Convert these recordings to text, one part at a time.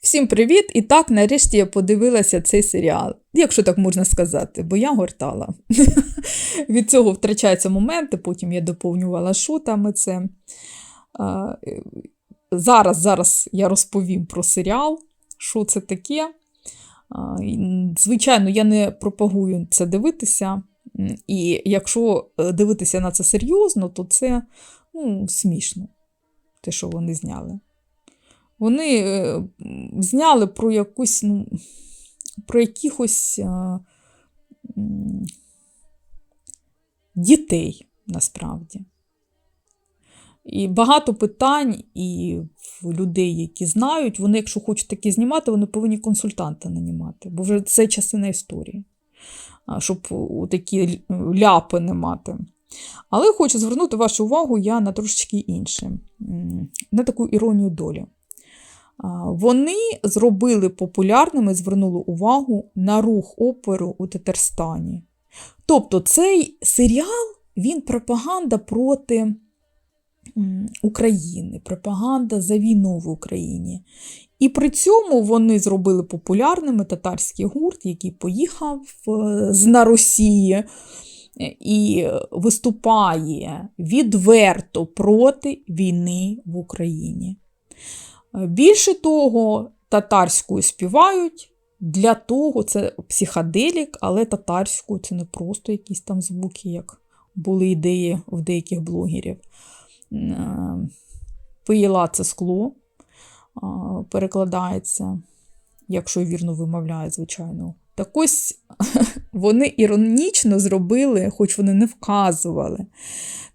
Всім привіт! І так, нарешті я подивилася цей серіал, якщо так можна сказати, бо я гортала. Від цього втрачаються моменти, потім я доповнювала шутами це. Е, Зараз, зараз я розповім про серіал, що це таке. Звичайно, я не пропагую це дивитися. І якщо е, дивитися на це серйозно, то це ну, смішно, те, що вони зняли. Вони е, зняли про якусь, ну, про якихось е, м, дітей насправді. І багато питань і людей, які знають, вони, якщо хочуть такі знімати, вони повинні консультанта нанімати, бо вже це частина історії, щоб такі ляпи не мати. Але хочу звернути вашу увагу я на трошечки інше, на таку іронію долі. Вони зробили популярними, звернули увагу на рух оперу у Татарстані. Тобто цей серіал він пропаганда проти України, пропаганда за війну в Україні. І при цьому вони зробили популярними татарський гурт, який поїхав е, на Росії е, і виступає відверто проти війни в Україні. Більше того, татарською співають. Для того це психоделік, але татарською це не просто якісь там звуки, як були ідеї в деяких блогерів. Е, Пиєла це скло перекладається, якщо вірно вимовляє, звичайно. Так ось вони іронічно зробили, хоч вони не вказували.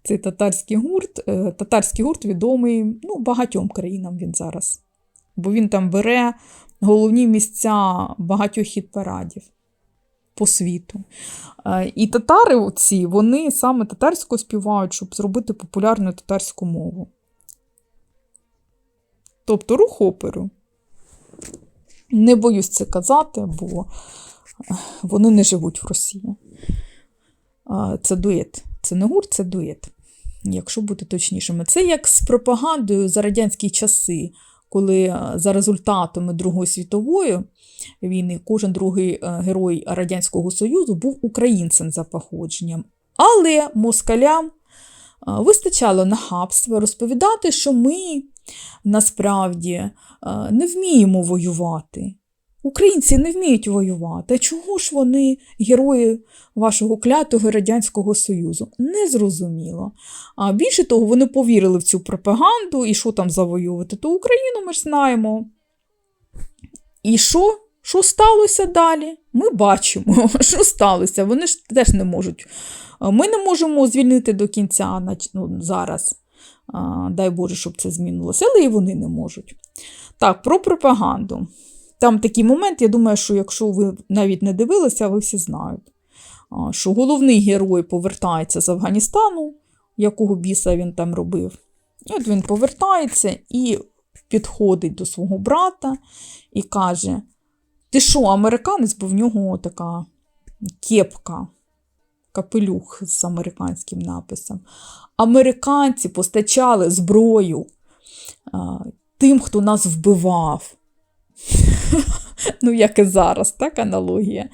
Цей татарський гурт. Е, Татарський гурт відомий ну, багатьом країнам він зараз. Бо він там бере головні місця багатьох хіт-парадів по світу. Е, І татари ці, вони саме татарською співають, щоб зробити популярну татарську мову. Тобто рух оперу. Не боюсь це казати, бо вони не живуть в Росії. Це дует. Це не гурт, це дует. Якщо бути точнішими. Це як з пропагандою за радянські часи, коли е, за результатами Другої світової війни кожен другий е, герой Радянського Союзу був українцем за походженням. Але москалям е, вистачало нахабства розповідати, що ми насправді не вміємо воювати. Українці не вміють воювати. Чого ж вони герої вашого клятого Радянського Союзу? Незрозуміло. А більше того, вони повірили в цю пропаганду, і що там завоювати, то Україну ми ж знаємо. І що? Що сталося далі? Ми бачимо, що сталося. Вони ж теж не можуть. Ми не можемо звільнити до кінця ну, зараз. Дай Боже, щоб це змінилося, але і вони не можуть. Так, про пропаганду. Там такий момент, я думаю, що якщо ви навіть не дивилися, ви всі знають, що головний герой повертається з Афганістану, якого біса він там робив. І от він повертається і підходить до свого брата і каже: Ти що, американець, бо в нього така кепка, капелюх з американським написом. Американці постачали зброю тим, хто нас вбивав. Ну, як і зараз, так, аналогія.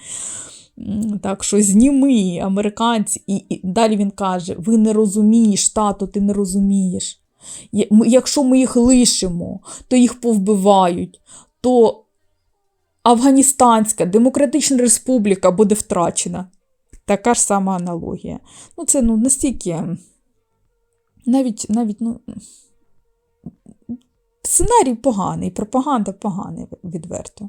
Так що зніми американці, і, і далі він каже: ви не розумієш, тато, ти не розумієш. Якщо ми їх лишимо, то їх повбивають, то Афганістанська Демократична Республіка буде втрачена. Така ж сама аналогія. Ну, це ну, настільки. Навіть, навіть ну, сценарій поганий, пропаганда погана відверто.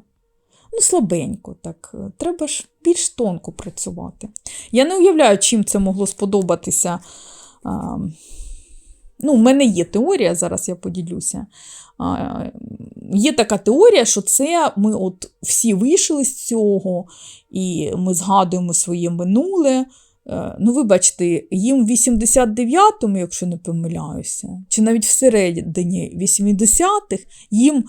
Ну, слабенько так. Треба ж більш тонко працювати. Я не уявляю, чим це могло сподобатися. А, ну, у мене є теорія, зараз я поділюся. А, є така теорія, що це ми от всі вийшли з цього, і ми згадуємо своє минуле. Е, Ну, вибачте, їм в 89-му, якщо не помиляюся, чи навіть всередині 80-х, їм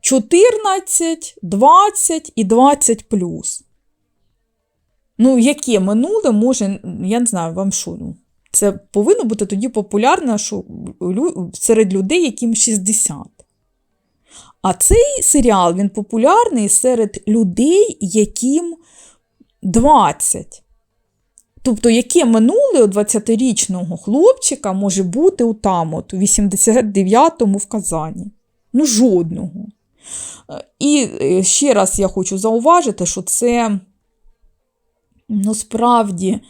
14, 20 і 20 плюс. Ну, яке минуле може, я не знаю, вам що. Ну, це повинно бути тоді популярно що серед людей, яким 60. А цей серіал він популярний серед людей, яким 20. Тобто, яке минуле у 20-річного хлопчика може бути у там, от, у 89-му в Казані? Ну, жодного. Е, І е, ще раз я хочу зауважити, що це ну, справді,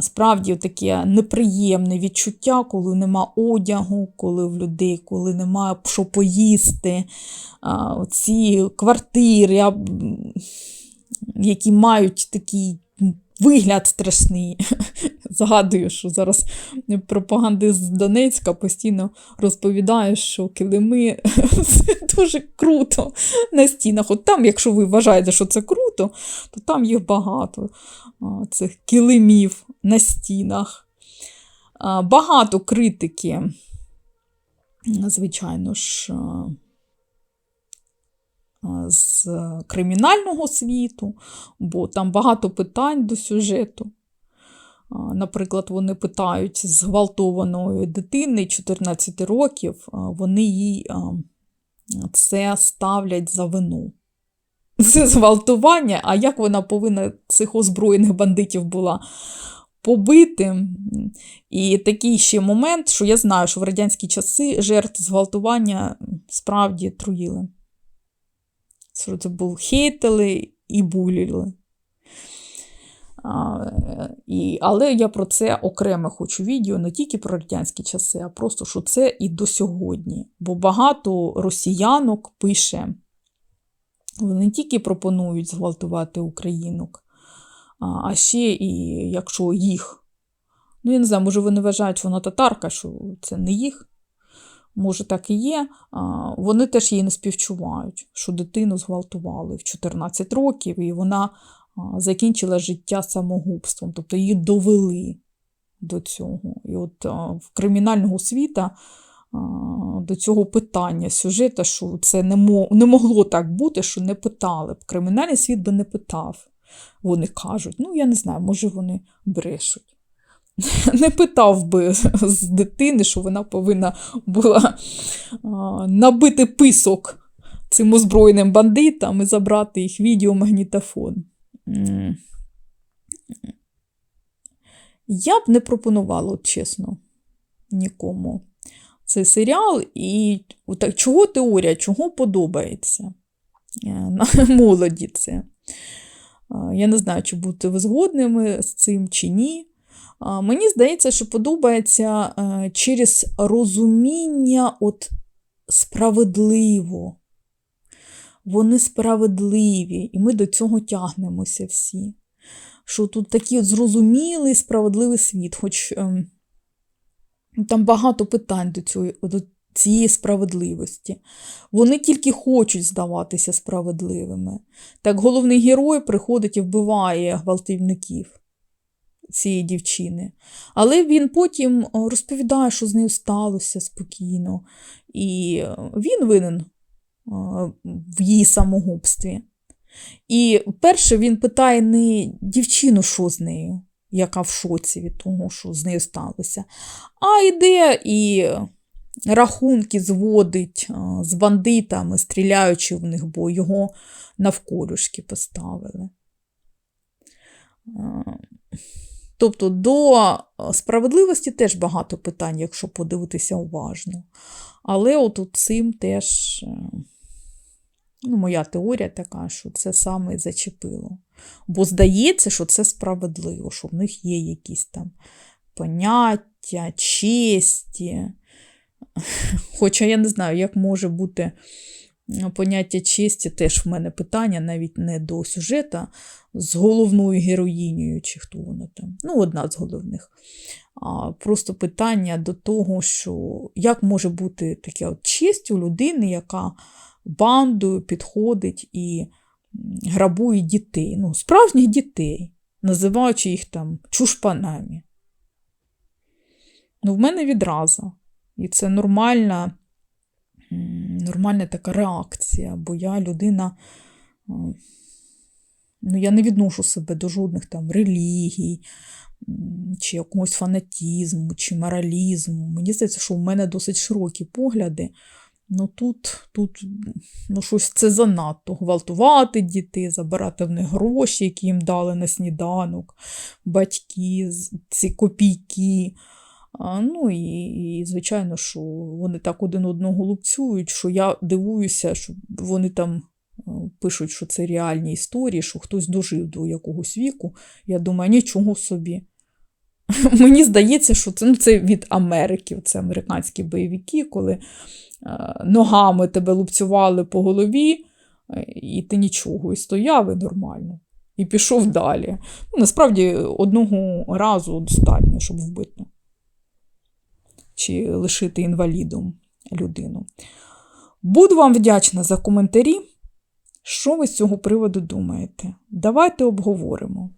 справді таке неприємне відчуття, коли нема одягу, коли в людей, коли нема що поїсти, ці квартири, які мають такий вигляд страшний. Згадую, що зараз пропагандист з Донецька постійно розповідає, що килими це дуже круто на стінах. От там, якщо ви вважаєте, що це круто, то там їх багато цих килимів на стінах. Багато критики, звичайно ж, з кримінального світу, бо там багато питань до сюжету. Наприклад, вони питають зґвалтованої дитини 14 років, вони їй це ставлять за вину. Це зґвалтування, а як вона повинна цих озброєних бандитів була побити? І такий ще момент, що я знаю, що в радянські часи жертв зґвалтування справді труїли. Це був хейтили і буліли. А, і, але я про це окреме хочу відео, не тільки про радянські часи, а просто що це і до сьогодні. Бо багато росіянок пише, вони не тільки пропонують зґвалтувати українок, а ще і якщо їх. Ну, я не знаю, може вони вважають, що вона татарка, що це не їх. Може, так і є. Вони теж її не співчувають, що дитину зґвалтували в 14 років, і вона закінчила життя самогубством, тобто її довели до цього. І от в кримінального світа до цього питання сюжета, що це не, мо, не могло так бути, що не питали б. Кримінальний світ би не питав. Вони кажуть, ну я не знаю, може вони брешуть. Не питав би з дитини, що вона повинна була набити писок цим озброєним бандитам і забрати їх відеомагнітофон. Я б не пропонувала, от чесно, нікому цей серіал. І так, чого теорія, чого подобається е, на молоді це. Я не знаю, чи будете ви згодними з цим чи ні. Мені здається, що подобається е, через розуміння от справедливо. Вони справедливі, і ми до цього тягнемося всі. Що тут такий от зрозумілий, справедливий світ, хоч ем, там багато питань до, цього, до цієї справедливості. Вони тільки хочуть здаватися справедливими. Так головний герой приходить і вбиває гвалтівників цієї дівчини. Але він потім розповідає, що з нею сталося спокійно, і він винен в її самогубстві. І перше він питає не дівчину, що з нею, яка в шоці від того, що з нею сталося, а йде і рахунки зводить з бандитами, стріляючи в них, бо його навколюшки поставили. Тобто до справедливості теж багато питань, якщо подивитися уважно. Але от цим теж ну, моя теорія така, що це саме зачепило. Бо здається, що це справедливо, що в них є якісь там поняття, честі. Хоча я не знаю, як може бути поняття честі, теж в мене питання навіть не до сюжета з головною героїнею, чи хто вона там. Ну, одна з головних. А Просто питання до того, що як може бути таке от честь у людини, яка бандою підходить і грабує дітей, ну, справжніх дітей, називаючи їх там чушпанами. Ну, в мене відразу. І це нормальна, нормальна така реакція, бо я людина, ну, я не відношу себе до жодних там релігій, чи якогось фанатізму, чи моралізму. Мені здається, що в мене досить широкі погляди Ну тут, тут ну, щось це занадто. Гвалтувати дітей, забирати в них гроші, які їм дали на сніданок, батьки, ці копійки. А, ну і, і, звичайно, що вони так один одного лупцюють, що я дивуюся, що вони там пишуть, що це реальні історії, що хтось дожив до якогось віку. Я думаю, нічого собі. Мені здається, що це, ну, це від Америки, це американські бойовики, коли е, ногами тебе лупцювали по голові, е, і ти нічого, і стояв і нормально. І пішов далі. Ну, насправді, одного разу достатньо, щоб вбити. Чи лишити інвалідом людину. Буду вам вдячна за коментарі. Що ви з цього приводу думаєте? Давайте обговоримо.